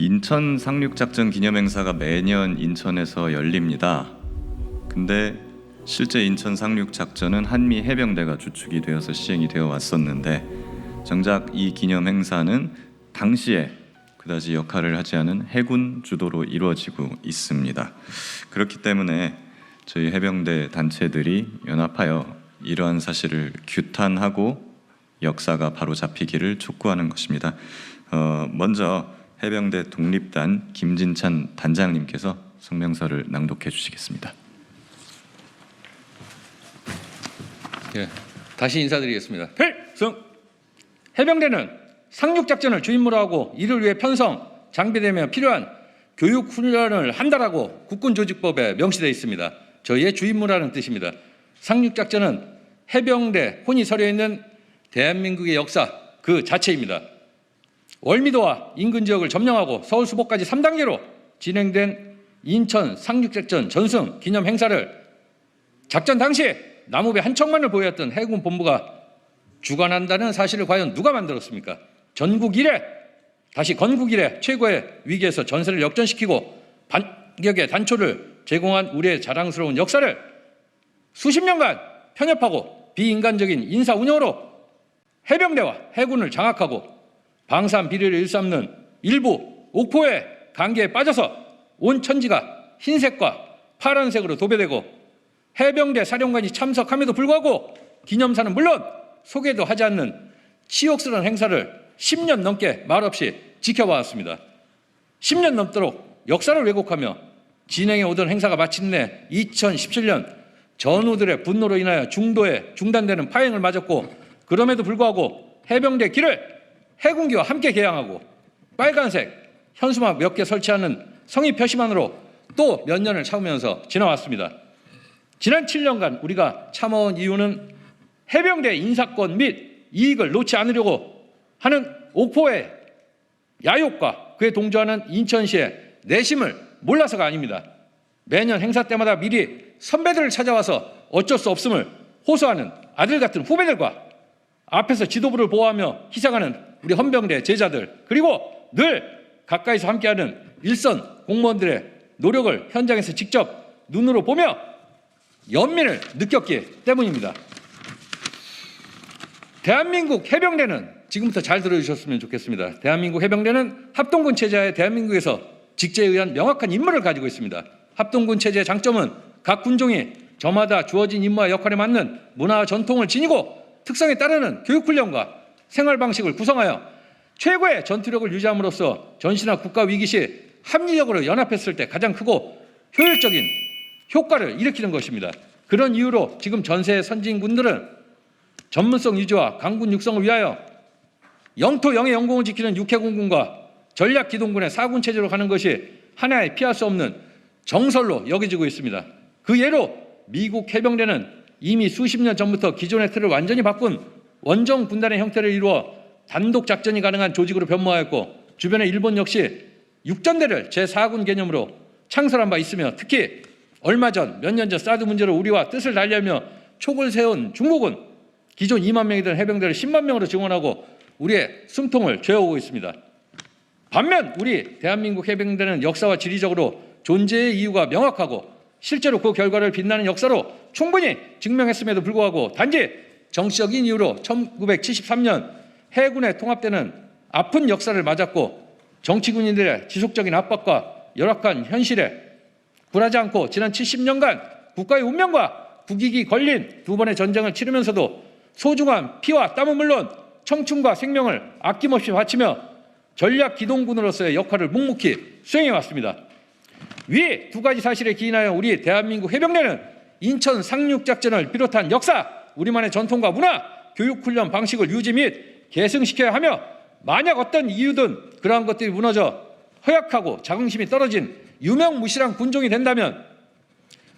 인천 상륙작전 기념행사가 매년 인천에서 열립니다. 근데 실제 인천 상륙작전은 한미 해병대가 주축이 되어서 시행이 되어 왔었는데 정작 이 기념행사는 당시에 그다지 역할을 하지 않은 해군 주도로 이루어지고 있습니다. 그렇기 때문에 저희 해병대 단체들이 연합하여 이러한 사실을 규탄하고 역사가 바로 잡히기를 촉구하는 것입니다. 어, 먼저 해병대 독립단 김진찬 단장님께서 성명서를 낭독해 주시겠습니다. 예, 다시 인사드리겠습니다. 필승 해병대는 상륙작전을 주임무로 하고 이를 위해 편성, 장비되며 필요한 교육 훈련을 한다라고 국군조직법에 명시되어 있습니다. 저희의 주임무라는 뜻입니다. 상륙작전은 해병대 혼이 서려 있는 대한민국의 역사 그 자체입니다. 월미도와 인근 지역을 점령하고 서울 수복까지 3단계로 진행된 인천 상륙작전 전승 기념 행사를 작전 당시에 나무배 한 척만을 보였던 해군 본부가 주관한다는 사실을 과연 누가 만들었습니까? 전국 이래 다시 건국 이래 최고의 위기에서 전세를 역전시키고 반격의 단초를 제공한 우리의 자랑스러운 역사를 수십 년간 편협하고 비인간적인 인사 운영으로 해병대와 해군을 장악하고 방산 비리를 일삼는 일부 옥포의 관계에 빠져서 온 천지가 흰색과 파란색으로 도배되고 해병대 사령관이 참석함에도 불구하고 기념사는 물론 소개도 하지 않는 치욕스러운 행사를 10년 넘게 말없이 지켜봐왔습니다. 10년 넘도록 역사를 왜곡하며 진행해 오던 행사가 마침내 2017년 전우들의 분노로 인하여 중도에 중단되는 파행을 맞았고 그럼에도 불구하고 해병대 길을 해군기와 함께 개항하고 빨간색 현수막 몇 개 설치하는 성의 표시만으로 또 몇 년을 참으면서 지나왔습니다. 지난 7년간 우리가 참아온 이유는 해병대 인사권 및 이익을 놓지 않으려고 하는 옥포의 야욕과 그에 동조하는 인천시의 내심을 몰라서가 아닙니다. 매년 행사 때마다 미리 선배들을 찾아와서 어쩔 수 없음을 호소하는 아들 같은 후배들과 앞에서 지도부를 보호하며 희생하는 우리 헌병대 제자들 그리고 늘 가까이서 함께하는 일선 공무원들의 노력을 현장에서 직접 눈으로 보며 연민을 느꼈기 때문입니다. 대한민국 해병대는 지금부터 잘 들어주셨으면 좋겠습니다. 대한민국 해병대는 합동군 체제하에 대한민국에서 직제에 의한 명확한 임무를 가지고 있습니다. 합동군 체제의 장점은 각 군종이 저마다 주어진 임무와 역할에 맞는 문화와 전통을 지니고 특성에 따르는 교육훈련과 생활 방식을 구성하여 최고의 전투력을 유지함으로써 전시나 국가 위기 시 합리적으로 연합했을 때 가장 크고 효율적인 효과를 일으키는 것입니다. 그런 이유로 지금 전세의 선진군들은 전문성 유지와 강군 육성을 위하여 영토 영해 영공을 지키는 육해공군과 전략 기동군의 사군 체제로 가는 것이 하나의 피할 수 없는 정설로 여겨지고 있습니다. 그 예로 미국 해병대는 이미 수십 년 전부터 기존의 틀을 완전히 바꾼 원정 군단의 형태를 이루어 단독 작전이 가능한 조직으로 변모하였고 주변의 일본 역시 육전대를 제4군 개념으로 창설한 바 있으며 특히 얼마 전 몇 년 전 사드 문제로 우리와 뜻을 달리하며 촉을 세운 중국은 기존 2만 명이던 해병대를 10만 명으로 증원하고 우리의 숨통을 죄어오고 있습니다. 반면 우리 대한민국 해병대는 역사와 지리적으로 존재의 이유가 명확하고 실제로 그 결과를 빛나는 역사로 충분히 증명했음에도 불구하고 단지 정치적인 이유로 1973년 해군에 통합되는 아픈 역사를 맞았고 정치 군인들의 지속적인 압박과 열악한 현실에 굴하지 않고 지난 70년간 국가의 운명과 국익이 걸린 두 번의 전쟁을 치르면서도 소중한 피와 땀은 물론 청춘과 생명을 아낌없이 바치며 전략 기동군으로서의 역할을 묵묵히 수행해 왔습니다. 위 두 가지 사실에 기인하여 우리 대한민국 해병대는 인천 상륙작전을 비롯한 역사, 우리만의 전통과 문화, 교육 훈련 방식을 유지 및 계승시켜야 하며 만약 어떤 이유든 그러한 것들이 무너져 허약하고 자긍심이 떨어진 유명무실한 군종이 된다면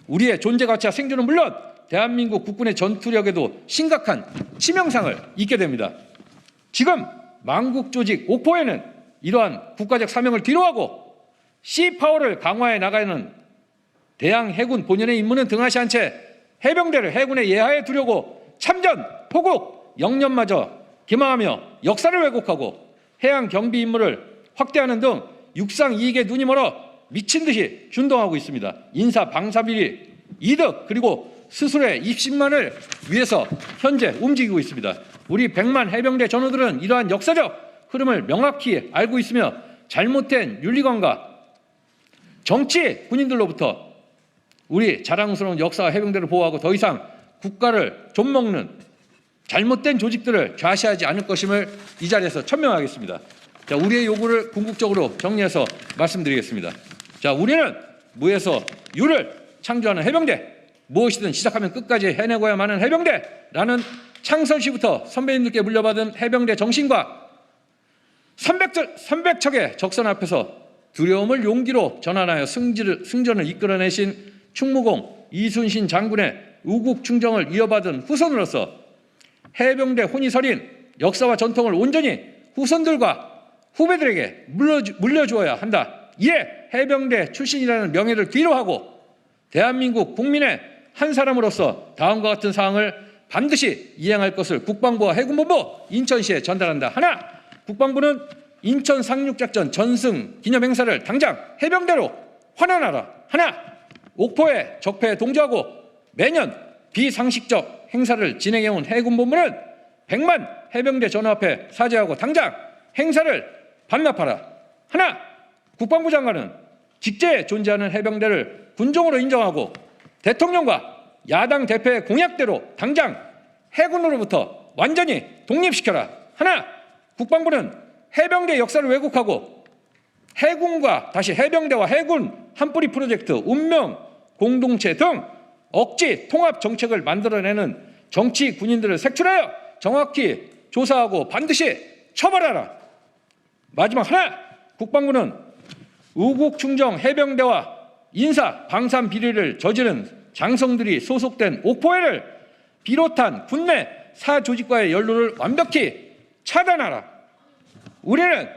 우리의 존재 가치와 생존은 물론 대한민국 국군의 전투력에도 심각한 치명상을 입게 됩니다. 지금 망국 조직 옥포에는 이러한 국가적 사명을 뒤로하고 시파워를 강화해 나가는 대양 해군 본연의 임무는 등하시한 채 해병대를 해군의 예하에 두려고 참전, 포국, 영년마저 기망하며 역사를 왜곡하고 해양 경비 임무를 확대하는 등 육상 이익에 눈이 멀어 미친 듯이 준동하고 있습니다. 인사 방사비리 이득 그리고 스스로의 입신만을 위해서 현재 움직이고 있습니다. 우리 100만 해병대 전우들은 이러한 역사적 흐름을 명확히 알고 있으며 잘못된 윤리관과 정치 군인들로부터 우리 자랑스러운 역사와 해병대를 보호하고 더 이상 국가를 좀먹는 잘못된 조직들을 좌시하지 않을 것임을 이 자리에서 천명하겠습니다. 자, 우리의 요구를 궁극적으로 정리해서 말씀드리겠습니다. 자, 우리는 무에서 유를 창조하는 해병대, 무엇이든 시작하면 끝까지 해내고야만 하는 해병대라는 창설 시부터 선배님들께 물려받은 해병대 정신과 300척, 300척의 적선 앞에서 두려움을 용기로 전환하여 승지를, 승전을 이끌어내신 충무공 이순신 장군의 우국 충정을 이어받은 후손으로서 해병대 혼이 서린 역사와 전통을 온전히 후손들과 후배들에게 물려주, 물려주어야 한다. 이에 해병대 출신이라는 명예를 뒤로하고 대한민국 국민의 한 사람으로서 다음과 같은 사항을 반드시 이행할 것을 국방부와 해군본부 인천시에 전달한다. 하나, 국방부는 인천 상륙작전 전승 기념 행사를 당장 해병대로 환원하라. 하나, 옥포에 적폐에 동조하고 매년 비상식적 행사를 진행해온 해군본부는 100만 해병대 전후 앞에 사죄하고 당장 행사를 반납하라. 하나, 국방부 장관은 직제에 존재하는 해병대를 군종으로 인정하고 대통령과 야당 대표의 공약대로 당장 해군으로부터 완전히 독립시켜라. 하나, 국방부는 해병대 역사를 왜곡하고 해군과 다시 해병대와 해군 한뿌리 프로젝트, 운명 공동체 등 억지 통합 정책을 만들어내는 정치 군인들을 색출하여 정확히 조사하고 반드시 처벌하라. 마지막 하나, 국방부는 우국 충정 해병대와 인사 방산 비리를 저지른 장성들이 소속된 옥포회를 비롯한 군내 사 조직과의 연루를 완벽히 차단하라. 우리는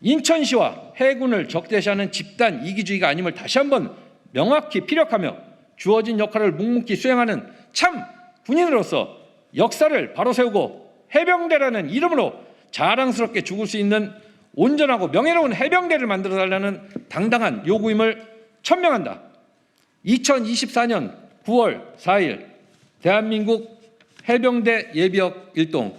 인천시와 해군을 적대시하는 집단 이기주의가 아님을 다시 한번 명확히 피력하며 주어진 역할을 묵묵히 수행하는 참 군인으로서 역사를 바로 세우고 해병대라는 이름으로 자랑스럽게 죽을 수 있는 온전하고 명예로운 해병대를 만들어 달라는 당당한 요구임을 천명한다. 2024년 9월 4일 대한민국 해병대 예비역 일동